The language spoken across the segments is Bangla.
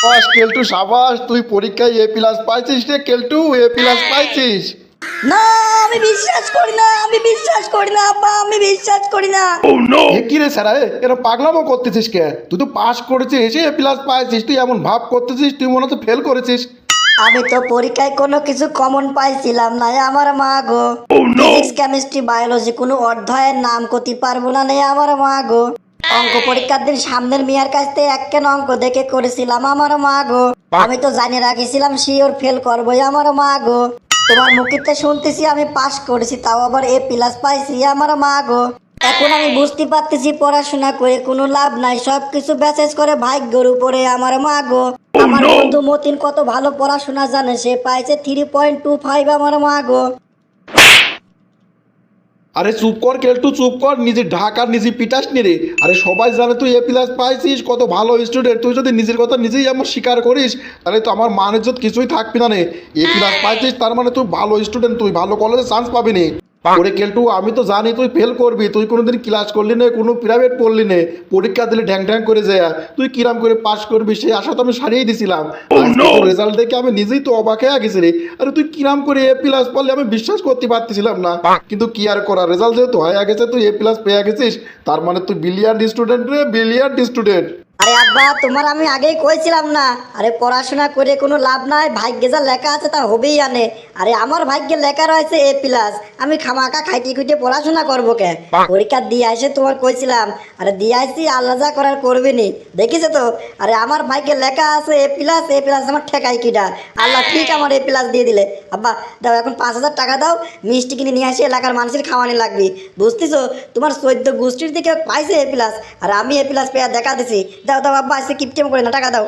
সাবাস কেলটু সাবাস তুই পরীক্ষায় এ প্লাস পাইছিস রে কেলটু এ প্লাস পাইছিস। না আমি বিশ্বাস করি না আমি বিশ্বাস করি না আব্বা আমি বিশ্বাস করি না। এ কি রে স্যার এরা পাগলামো করতেছিস কে? তুই তো পাস করেছিস এ প্লাস পাইছিস তুই এমন ভাব করতেছিস তুই মনে হচ্ছে ফেল করেছিস। আমি তো পরীক্ষায় কোনো কিছু কমন পাইছিলাম না আমার মা গো। ফিজিক্স কেমিস্ট্রি বায়োলজি কোনো অধ্যায়ের নাম করতে পারব না নেই আমার মা গো। অঙ্ক পরীক্ষার দিন সামনের মিয়ার কাছ থেকে এক কেন অঙ্ক দেখে করেছিলাম আমার মা গো। আমি তো জানি রাখিছিলাম শিওর ফেল করবোই আমার মা গো। তোমার মুখিতে শুনতেছি আমি পাস করেছি তাও আবার এ প্লাস পাইছি আমার মা গো। এখন আমি বুঝতে পারতেছি পড়াশোনা করে কোনো লাভ নাই সবকিছু ব্যাসেজ করে ভাগ্যের উপরে আমার মা গো। আমার বন্ধু মতিন কত ভালো পড়াশোনা জানে সে পাইছে থ্রি পয়েন্ট টু ফাইভ আমার মা গো। আরে চুপ কর কেলটু চুপ কর। নিজে ঢাকার নিজে পিটাস নি রে। আরে সবাই জানে তুই এ প্লাস পাইছিস কত ভালো স্টুডেন্ট তুই যদি নিজের কথা নিজেই আমার স্বীকার করিস তাহলে তো আমার মান কিছুই থাকবি না রে। এ প্লাস পাইছিস তার মানে তুই ভালো স্টুডেন্ট তুই ভালো কলেজে চান্স পাবি নি। ওরে কেলটু আমি তো জানি তুই ফেল করবি তুই কোনোদিন ক্লাস করলি না কোনো প্রাইভেট পড়লি না পরীক্ষা দিলে ঢ্যাং ঢ্যাং করে যায়। তুই কিরাম করে পাস করবি সেই আশা তো আমি সারিয়ে দিছিলাম। রেজাল্ট দেখে আমি নিজেই তো অবাক হয়ে গেছি রে। আরে তুই কিরাম করে এ প্লাস পড়লে আমি বিশ্বাস করতে পারতেছিলাম না। কিন্তু কি আর করা রেজাল্ট যেহেতু হয়ে গেছে তুই এ প্লাস পেয়ে গেছিস। তার মানে তুই বিলিয়ার্ড স্টুডেন্ট রে বিলিয়ার্ড স্টুডেন্ট আরে আব্বা তোমার আমি আগেই কইছিলাম না। আরে পড়াশোনা করে কোনো লাভ নাই ভাগ্যে যা লেখা আছে তা হবেই আনে। আরে আমার ভাগ্যে লেখা রয়েছে এ প্লাস আমি খামাকা খাইতে খুঁটে পড়াশোনা করব কে? পরীক্ষা দিয়ে আসে তোমার কইছিলাম। আরে দিয়ে আসছি আল্লাহ যা করার করবে নি। দেখিছো তো? আরে আমার ভাগ্যে লেখা আছে এ প্লাস এ প্লাস আমার ঠেকাই কিটা আল্লাহ ঠিক আমার এ প্লাস দিয়ে দিলে। আব্বা দাও এখন পাঁচ হাজার টাকা দাও মিষ্টি কিনে নিয়ে আসি এলাকার মানুষের খাওয়ানি লাগবে। বুঝতেছো? তোমার চোদ্দ গোষ্ঠীর দিকে পাইছে এ প্লাস আর আমি এ প্লাস পেয়ে দেখা দিছি। দাও দাও আব্বা আজকে কিপটেম করে না টাকা দাও।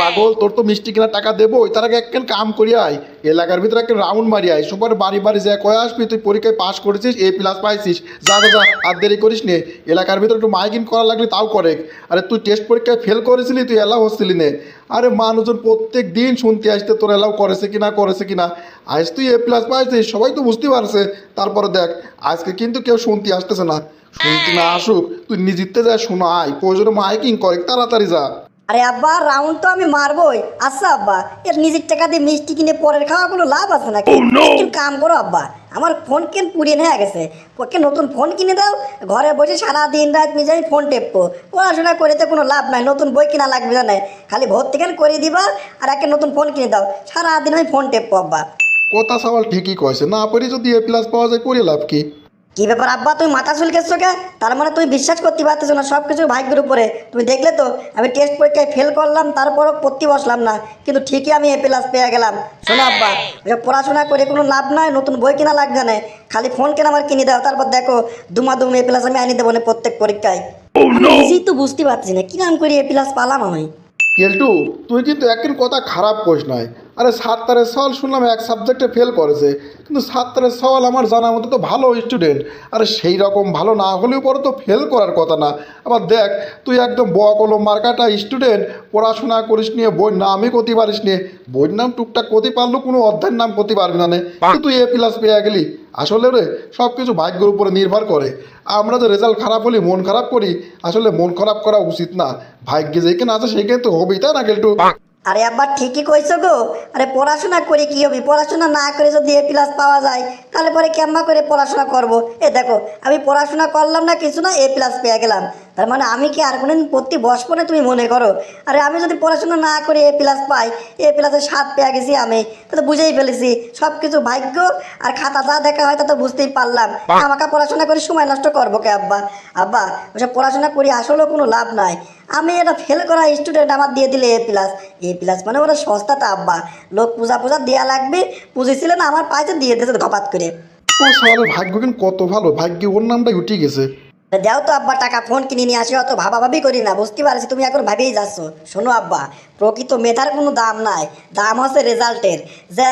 পাগল তোর তো মিষ্টি কেনার টাকা দেবো তার আগে একখান কাম করি আয়। এলাকার ভিতরে একটা রাউন্ড মারি আয়। সবার বাড়ি বাড়ি যা কয়ে আসবি? তুই পরীক্ষায় পাস করেছিস এ প্লাস পাইছিস। যা যা আর দেরি করিস নে। এলাকার ভিতরে একটু মাইকিং করা লাগলে তাও করে। আরে তুই টেস্ট পরীক্ষায় ফেল করেছিলি, তুই এলাও হচ্ছিলি নে। আরে মানুষজন প্রত্যেক দিন শুনতে আসতে তোর এলাও করেছে কি না করেছে কি না আজ তুই এ প্লাস পাইছিস, সবাই তো বুঝতে পারছে। তারপরে দেখ, আজকে কিন্তু কেউ শুনতে আসতেছে না। শুনতে না আসুক, তুই নিজেতে যা, শোনা, আয়। প্রয়োজনে মাইকিং করে, তাড়াতাড়ি যা। আরে আব্বা রাউন্ড তো আমি মারবই। আচ্ছা আব্বা এর নিজের টাকা দিয়ে মিষ্টি কিনে পরের খাওয়া কোনো লাভ আছে নাকি? একটু কাম করো আব্বা আমার ফোন কেন পুড়িয়ে নিয়ে গেছে? ওকে নতুন ফোন কিনে দাও ঘরে বসে সারা দিন রাত নিজে আমি ফোন টেপবো। পড়াশোনা করে তো কোনো লাভ নাই নতুন বই কিনা লাগবে না খালি ভর্তি কেন করে দিবা? আর একটা নতুন ফোন কিনে দাও সারা দিন আমি ফোন টেপবো আব্বা। কথা সওয়াল ঠিকই কয়েছে না পারি যদি এ প্লাস পাওয়া যায় করে লাভ কি? কি ব্যাপার আব্বা তুমি মাথা চুলকেছো কে? তার মানে তুমি বিশ্বাস করতে পারতেছো না সব কিছু ভাগ্যের উপরে। তুমি দেখলে তো আমি টেস্ট পরীক্ষায় ফেল করলাম তারপরও পড়তে বসলাম না। কিন্তু ঠিকই আমি এ প্লাস পেয়ে গেলাম। শোনো আব্বা পড়াশোনা করে কোনো লাভ নাই নতুন বই কেনা লাগবে না। খালি ফোন কেনা আমার কিনে দাও? তারপর দেখো দুমা দুমাদুম এ প্লাস আমি আনি দেবো না প্রত্যেক পরীক্ষায়। আমি নিজেই তো বুঝতে পারছি না কি নাম করি এ প্লাস পালাম আমি? কেলটু তুই কিন্তু একদিন কথা খারাপ কোস নয় আরে সাতটারের সওয়াল শুনলাম এক সাবজেক্টে ফেল করেছে কিন্তু সাতটারের সওয়াল আমার জানা মতো তো ভালো স্টুডেন্ট আরে সেই রকম ভালো না হলেও পরে তো ফেল করার কথা না। আবার দেখ তুই একদম বয়া কলম মার্কাটা স্টুডেন্ট পড়াশোনা করিস নিয়ে বইয়ের নামই করতে পারিস নিয়ে বইয়ের নাম টুকটাক করতে পারলেও কোনো অধ্যায়ের নাম করতে পারবি না নে। কিন্তু তুই এ প্লাস পেয়ে গেলি। আসলে রে সব কিছু ভাগ্যের উপরে নির্ভর করে। আমরা যে রেজাল্ট খারাপ হলি মন খারাপ করি আসলে মন খারাপ করা উচিত না। ভাগ্যে যেখানে আছে সেখানে তো হবেই তাই না কেলটু আরে আব্বা ঠিকই কইছো গো। আরে পড়াশোনা করে কি হবে? পড়াশোনা না করে যদি এ প্লাস পাওয়া যায় তাহলে পরে কেমবা করে পড়াশোনা করব? এ দেখো আমি পড়াশোনা করলাম না কিছু না এ প্লাস পেয়ে গেলাম। তার মানে আমি কি আর কোনোদিন পড়তে বসবো না তুমি মনে করো? আরে আমি যদি পড়াশোনা না করে এ প্লাস পাই এ প্লাসের স্বাদ পেয়ে গেছি আমি তা তো বুঝেই ফেলেছি। সব কিছু ভাগ্য আর খাতা যা দেখা হয় তা তো বুঝতেই পারলাম। আমাকে পড়াশোনা করে সময় নষ্ট করব কে আব্বা? আব্বা ওসব পড়াশোনা করি আসলেও কোনো লাভ নাই। আমি এটা ফেল করা স্টুডেন্ট আমার দিয়ে দিলে এ প্লাস এ প্লাস মানে ওরা সস্তাটা আব্বা। লোক পূজা পূজা দেওয়া লাগবে। পুজেছিলেন আমার পায়ে দিয়ে দিয়েছে ঘপাত করে। ও সবার ভাগ্য কিন্তু কত ভালো। ভাগ্যে ওর নামটাই উঠে গেছে। দাও তো আব্বা, টাকা ফোন কিনে নিয়ে আসি, অত ভাবাভাবি করি না, বুঝতে পারছি তুমি এখন ভাবেই যাচ্ছ। শোনো আব্বা, প্রকৃত মেধার কোনো দাম নাই, দাম হচ্ছে রেজাল্টের যে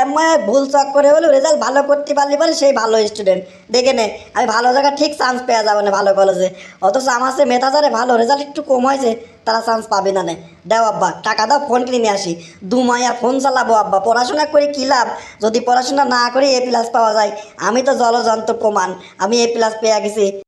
ভুল চক করে হলেও রেজাল্ট ভালো করতে পারলে পারে সেই ভালো স্টুডেন্ট দেখে নে, আমি ভালো জায়গায় ঠিক চান্স পেয়ে যাব না ভালো কলেজে অথচ আমার সে মেধা যারে ভালো রেজাল্ট একটু কম হয়েছে, তারা চান্স পাবে না দাও আব্বা, টাকা দাও ফোন কিনে নিয়ে আসি। দু মায়া ফোন চালাবো আব্বা, পড়াশোনা করে কী লাভ? যদি পড়াশোনা না করে এ প্লাস পাওয়া যায়। আমি তো জলযন্ত্র প্রমাণ, আমি এ প্লাস পেয়ে গেছি।